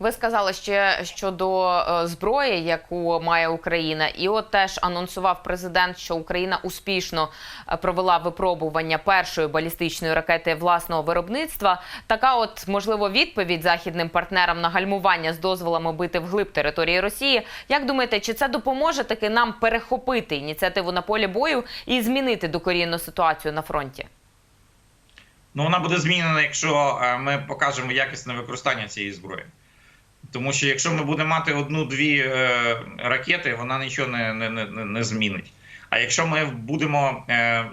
Ви сказали ще щодо е, зброї, яку має Україна, і от теж анонсував президент, що Україна успішно е, провела випробування першої балістичної ракети власного виробництва. Така, от можливо, відповідь західним партнерам на гальмування з дозволами бити вглиб території Росії. Як думаєте, чи це допоможе таки нам перехопити ініціативу на полі бою і змінити докорінну ситуацію на фронті? Ну, вона буде змінена, якщо е, ми покажемо якісне використання цієї зброї. Тому що якщо ми будемо мати одну-дві е, ракети, вона нічого не, не, не, не змінить. А якщо ми будемо е,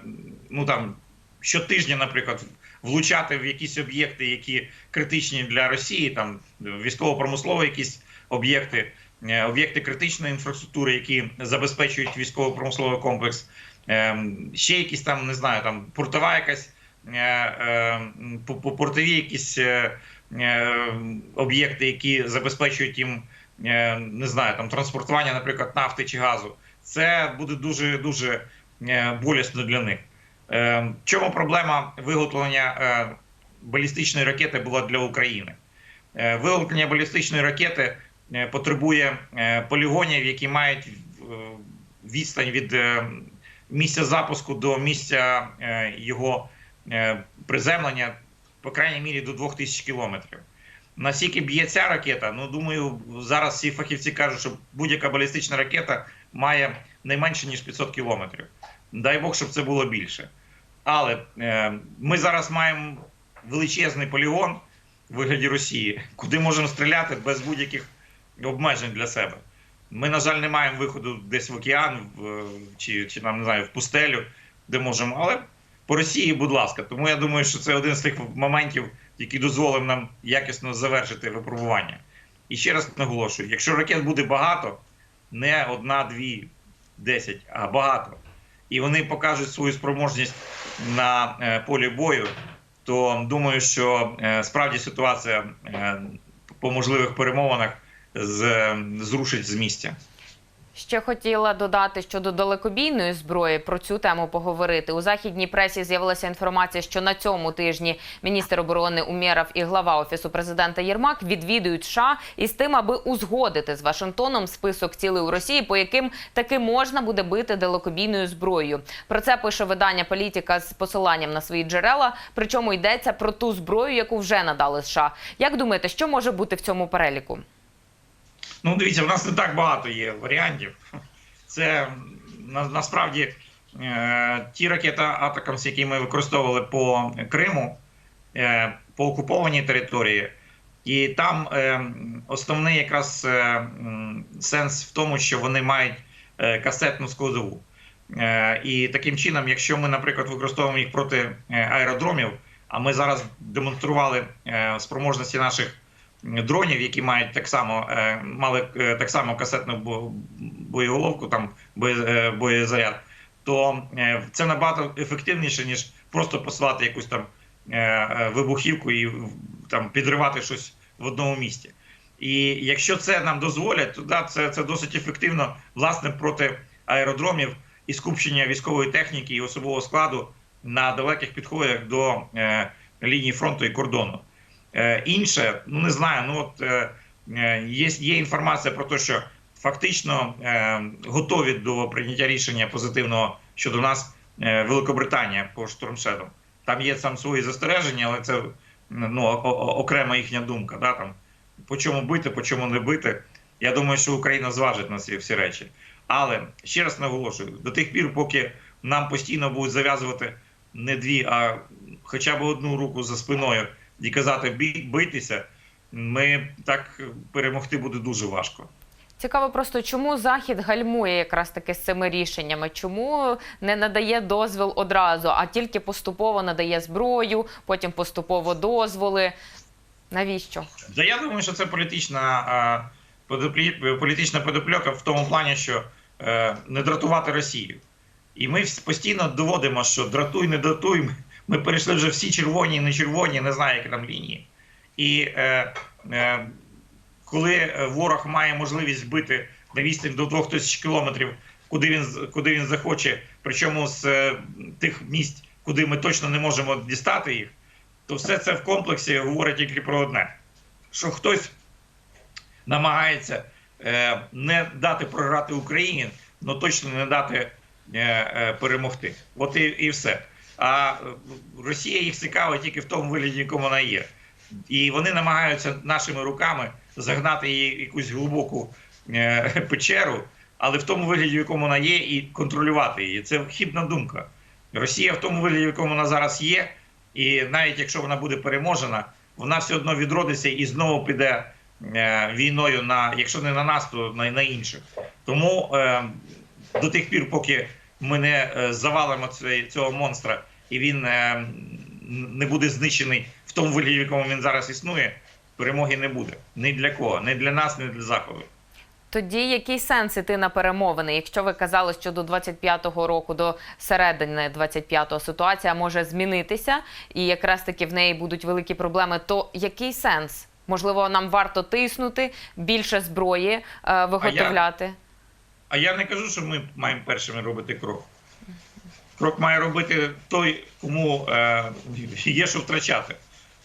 ну там щотижня, наприклад, влучати в якісь об'єкти, які критичні для Росії, там військово-промислові якісь об'єкти, е, об'єкти критичної інфраструктури, які забезпечують військово-промисловий комплекс, е, ще якісь там, не знаю, там портова якась. е, е, по- по- Портові якісь е, об'єкти, які забезпечують їм, е, не знаю, там транспортування, наприклад, нафти чи газу. Це буде дуже дуже е, болісно для них. Е, В чому проблема виготовлення е, балістичної ракети була для України? Е, Виготовлення балістичної ракети е, потребує е, полігонів, які мають е, відстань від е, місця запуску до місця е, його е, приземлення, по крайній мірі, до 2000 кілометрів. Наскільки б'є ця ракета, ну думаю, зараз всі фахівці кажуть, що будь-яка балістична ракета має не менше ніж 500 кілометрів. Дай Бог, щоб це було більше. Але е, ми зараз маємо величезний полігон в вигляді Росії, куди можемо стріляти без будь-яких обмежень для себе. Ми, на жаль, не маємо виходу десь в океан в, чи, чи там, не знаю, в пустелю, де можемо. Але по Росії, будь ласка. Тому я думаю, що це один з тих моментів, який дозволив нам якісно завершити випробування. І ще раз наголошую: якщо ракет буде багато, не одна, дві, десять, а багато, і вони покажуть свою спроможність на е, полі бою, то думаю, що е, справді ситуація е, по можливих перемовинах зрушить з місця. Ще хотіла додати щодо далекобійної зброї про цю тему поговорити. У західній пресі з'явилася інформація, що на цьому тижні міністр оборони Умєров і глава офісу президента Єрмак відвідують США із тим, аби узгодити з Вашингтоном список цілей у Росії, по яким таки можна буде бити далекобійною зброєю. Про це пише видання Політика з посиланням на свої джерела. Причому йдеться про ту зброю, яку вже надали США. Як думаєте, що може бути в цьому переліку? Ну, дивіться, в нас не так багато є варіантів. Це на, насправді е, ті ракети Атакамс, які ми використовували по Криму, е, по окупованій території, і там е, основний якраз е, сенс в тому, що вони мають е, касетну складову. Е, і таким чином, якщо ми, наприклад, використовуємо їх проти е, аеродромів, а ми зараз демонстрували е, спроможності наших дронів, які мають так само е, мали е, так само касетну боєголовку, там е, боєзаряд, то це набагато ефективніше, ніж просто посилати якусь там вибухівку і там підривати щось в одному місці. І якщо це нам дозволять, то да, це, це досить ефективно власне проти аеродромів і скупчення військової техніки і особового складу на далеких підходах до е, лінії фронту і кордону. Е, інше, ну не знаю, ну от е, е, є, є інформація про те, що фактично готові до прийняття рішення позитивного щодо нас Великобританія по штормшедам. Там є там свої застереження, але це ну, окрема їхня думка. Да, там, по чому бити, по чому не бити. Я думаю, що Україна зважить на ці всі речі. Але ще раз наголошую: до тих пір, поки нам постійно будуть зав'язувати не дві, а хоча б одну руку за спиною і казати «бій- бийтеся, ми так перемогти буде дуже важко. Цікаво просто, чому Захід гальмує якраз таки з цими рішеннями? Чому не надає дозвіл одразу, а тільки поступово надає зброю, потім поступово дозволи? Навіщо? Да я думаю, що це політична, політична подопльока в тому плані, що е, не дратувати Росію. І ми постійно доводимо, що дратуй, не дратуй. Ми- перейшли вже всі червоні, не червоні, не знаю, які там лінії. І е, е, коли е, ворог має можливість бити на відстань до 2000 кілометрів, куди він, куди він захоче, причому з е, тих місць, куди ми точно не можемо дістати їх, то все це в комплексі говорить тільки про одне: що хтось намагається е, не дати програти Україні, але точно не дати е, е, перемогти. От і, і все. А е, Росія їх цікавить тільки в тому вигляді, якому вона є. І вони намагаються нашими руками загнати її в якусь глибоку е, печеру, але в тому вигляді, в якому вона є, і контролювати її. Це хібна думка. Росія в тому вигляді, в якому вона зараз є, і навіть якщо вона буде переможена, вона все одно відродиться і знову піде е, війною на, якщо не на нас, то на, на інших. Тому е, до тих пір, поки ми не е, завалимо цього монстра, і він е, не буде знищений в тому вигляді, в якому він зараз існує, перемоги не буде. Ні для кого, ні для нас, ні для заходу. Тоді який сенс іти на перемовини? Якщо ви казали, що до 25-го року, до середини 25-го ситуація може змінитися, і якраз таки в неї будуть великі проблеми, то який сенс? Можливо, нам варто тиснути, більше зброї е, виготовляти? А я не кажу, що ми маємо першими робити крок. Крок має робити той, кому е, є що втрачати.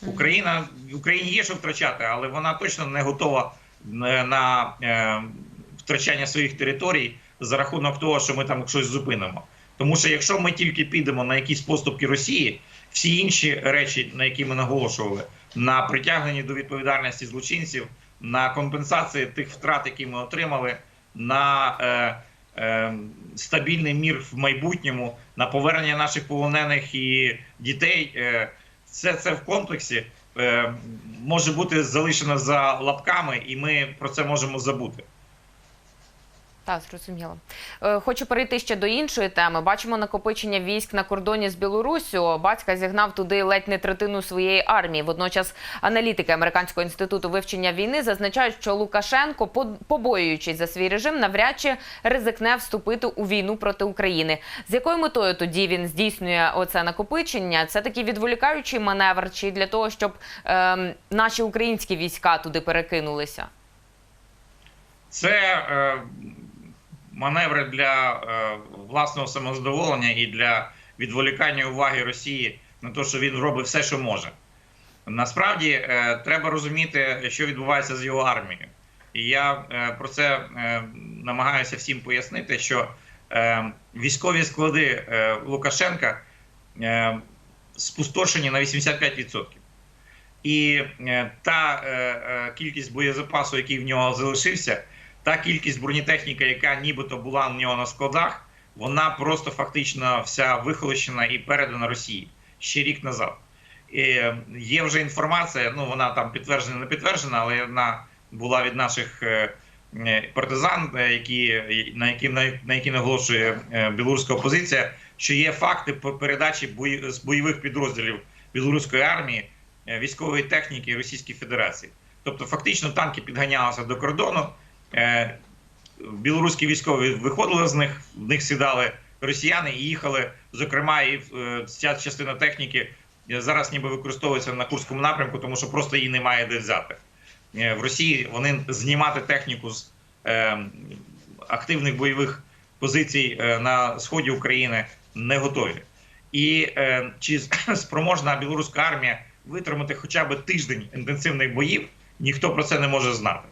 Україна Україні є що втрачати, але вона точно не готова е, на е, втрачання своїх територій за рахунок того, що ми там щось зупинимо. Тому що якщо ми тільки підемо на якісь поступки Росії, всі інші речі, на які ми наголошували, на притягнення до відповідальності злочинців, на компенсації тих втрат, які ми отримали, на е, е, стабільний мір в майбутньому, на повернення наших полонених і дітей, е, все це в комплексі е, може бути залишено за лапками, і ми про це можемо забути. Так, зрозуміло. Е, Хочу перейти ще до іншої теми. Бачимо накопичення військ на кордоні з Білоруссю. Батька зігнав туди ледь не третину своєї армії. Водночас аналітики Американського інституту вивчення війни зазначають, що Лукашенко, по- побоюючись за свій режим, навряд чи ризикне вступити у війну проти України. З якою метою тоді він здійснює оце накопичення? Це такий відволікаючий маневр, чи для того, щоб ем, наші українські війська туди перекинулися? Це е, маневри для е, власного самозадоволення і для відволікання уваги Росії на те, що він робить все, що може. Насправді е, треба розуміти, що відбувається з його армією. І я е, про це намагаюся всім пояснити, що військові склади Лукашенка спустошені на 85%. І та кількість боєзапасу, який в нього залишився, та кількість бронетехніки, яка нібито була в нього на складах, вона просто фактично вся вихолощена і передана Росії ще рік назад. І е, є вже інформація, ну вона там підтверджена, не підтверджена, але вона була від наших е, е, партизан, які, на які, на, які наголошує білоруська опозиція, що є факти передачі бої, з бойових підрозділів білоруської армії військової техніки Російської Федерації. Тобто, фактично, танки підганялися до кордону. Е, Білоруські військові виходили з них, в них сідали росіяни і їхали. Зокрема, і е, ця частина техніки зараз ніби використовується на Курському напрямку, тому що просто її немає де взяти. Е, В Росії вони знімати техніку з активних бойових позицій на сході України не готові. І чи спроможна білоруська армія витримати хоча б тиждень інтенсивних боїв, ніхто про це не може знати.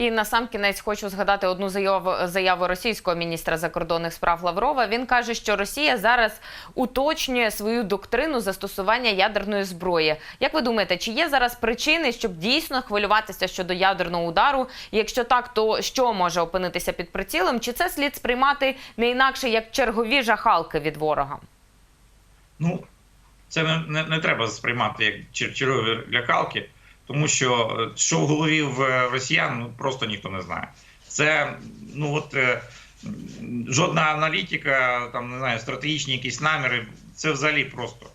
І на сам кінець хочу згадати одну заяву, заяву російського міністра закордонних справ Лаврова. Він каже, що Росія зараз уточнює свою доктрину застосування ядерної зброї. Як ви думаєте, чи є зараз причини, щоб дійсно хвилюватися щодо ядерного удару? І якщо так, то що може опинитися під прицілом? Чи це слід сприймати не інакше як чергові жахалки від ворога? Ну, це не, не, не треба сприймати як чергові лякалки, тому що е, що в голові в е, росіян ну, просто ніхто не знає. Це ну от е, жодна аналітика, там не знаю, стратегічні якісь наміри. Це взагалі просто.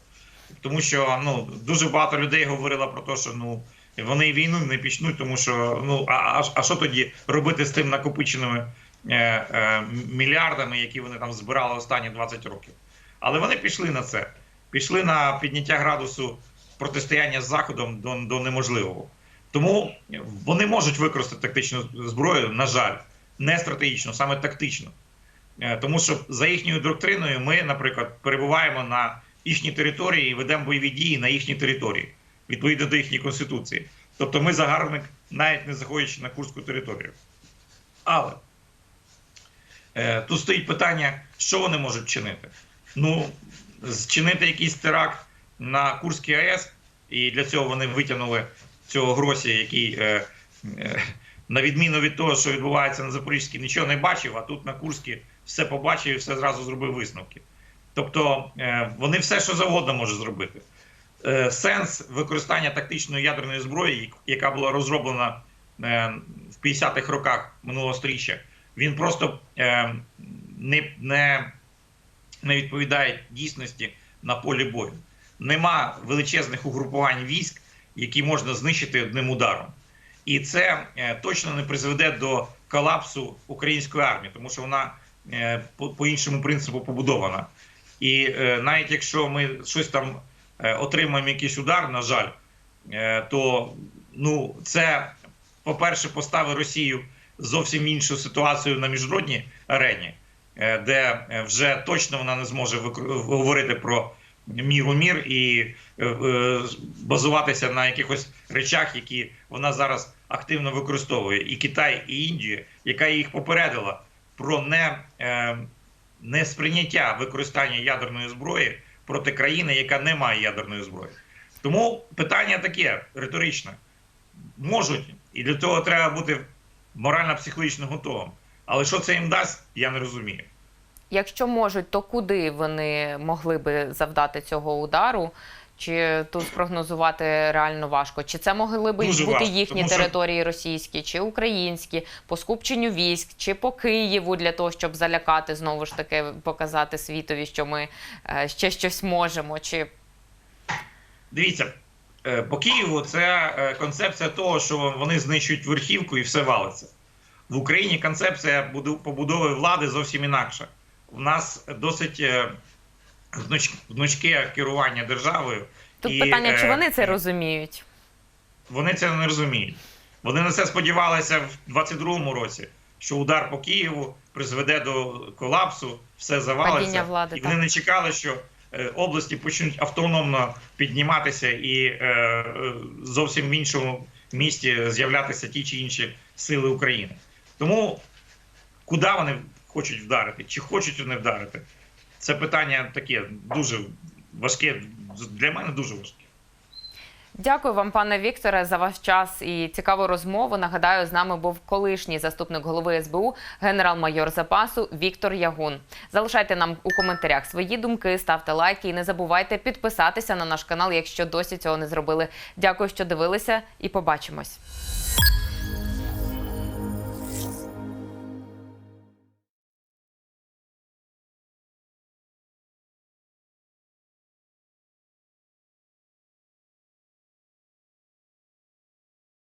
Тому що ну дуже багато людей говорило про те, що ну вони війну не почнуть, тому що ну а, а, а що тоді робити з тим накопиченими е, е, мільярдами, які вони там збирали останні 20 років. Але вони пішли на це. Пішли на підняття градусу протистояння з Заходом до, до неможливого. Тому вони можуть використати тактичну зброю, на жаль, не стратегічно, саме тактично. Е, Тому що за їхньою доктриною ми, наприклад, перебуваємо на їхній території і ведемо бойові дії на їхній території, відповідно до їхньої конституції. Тобто ми загарбник навіть не заходячи на Курську територію. Але е, тут стоїть питання, що вони можуть чинити. Ну, зчинити якийсь теракт на Курській АЕС, і для цього вони витягнули цього Гросі, який, е, е, на відміну від того, що відбувається на Запорізькій, нічого не бачив, а тут на Курській все побачив і все зразу зробив висновки. Тобто е, вони все, що завгодно можуть зробити. Е, Сенс використання тактичної ядерної зброї, яка була розроблена е, в 50-х роках минулого сторіччя, він просто е, не, не, не відповідає дійсності на полі бою. Нема величезних угрупувань військ, які можна знищити одним ударом. І це е, точно не призведе до колапсу української армії, тому що вона е, по, по іншому принципу побудована. І е, навіть якщо ми щось там отримаємо якийсь удар, на жаль, то ну, це, по-перше, поставить Росію зовсім іншу ситуацію на міжнародній арені, де вже точно вона не зможе говорити про мір у мір і е, е, базуватися на якихось речах, які вона зараз активно використовує. І Китай, і Індія, яка їх попередила про не, е, несприйняття використання ядерної зброї проти країни, яка не має ядерної зброї. Тому питання таке риторичне. Можуть, і для того треба бути морально-психологічно готовим. Але що це їм дасть, я не розумію. Якщо можуть, то куди вони могли би завдати цього удару? Чи тут спрогнозувати реально важко? Чи це могли би Дуже бути важко, їхні тому що- території російські, чи українські, по скупченню військ, чи по Києву для того, щоб залякати знову ж таки, показати світові, що ми е, ще щось можемо? Чи Дивіться, е, по Києву це е, концепція того, що вони знищують верхівку і все валиться. В Україні концепція побудови влади зовсім інакша. У нас досить е, гнучке керування державою. тут і, питання, чи е, вони це розуміють? Вони це не розуміють. Вони на це сподівалися в 22-му році, що удар по Києву призведе до колапсу, все завалиться. Влади, і вони так. не чекали, що е, області почнуть автономно підніматися і е, е, зовсім в іншому місті з'являтися ті чи інші сили України. Тому куди вони хочуть вдарити? Чи хочуть вони вдарити? Це питання таке дуже важке, для мене дуже важке. Дякую вам, пане Вікторе, за ваш час і цікаву розмову. Нагадаю, з нами був колишній заступник голови СБУ, генерал-майор запасу Віктор Ягун. Залишайте нам у коментарях свої думки, ставте лайки і не забувайте підписатися на наш канал, якщо досі цього не зробили. Дякую, що дивилися, і побачимось.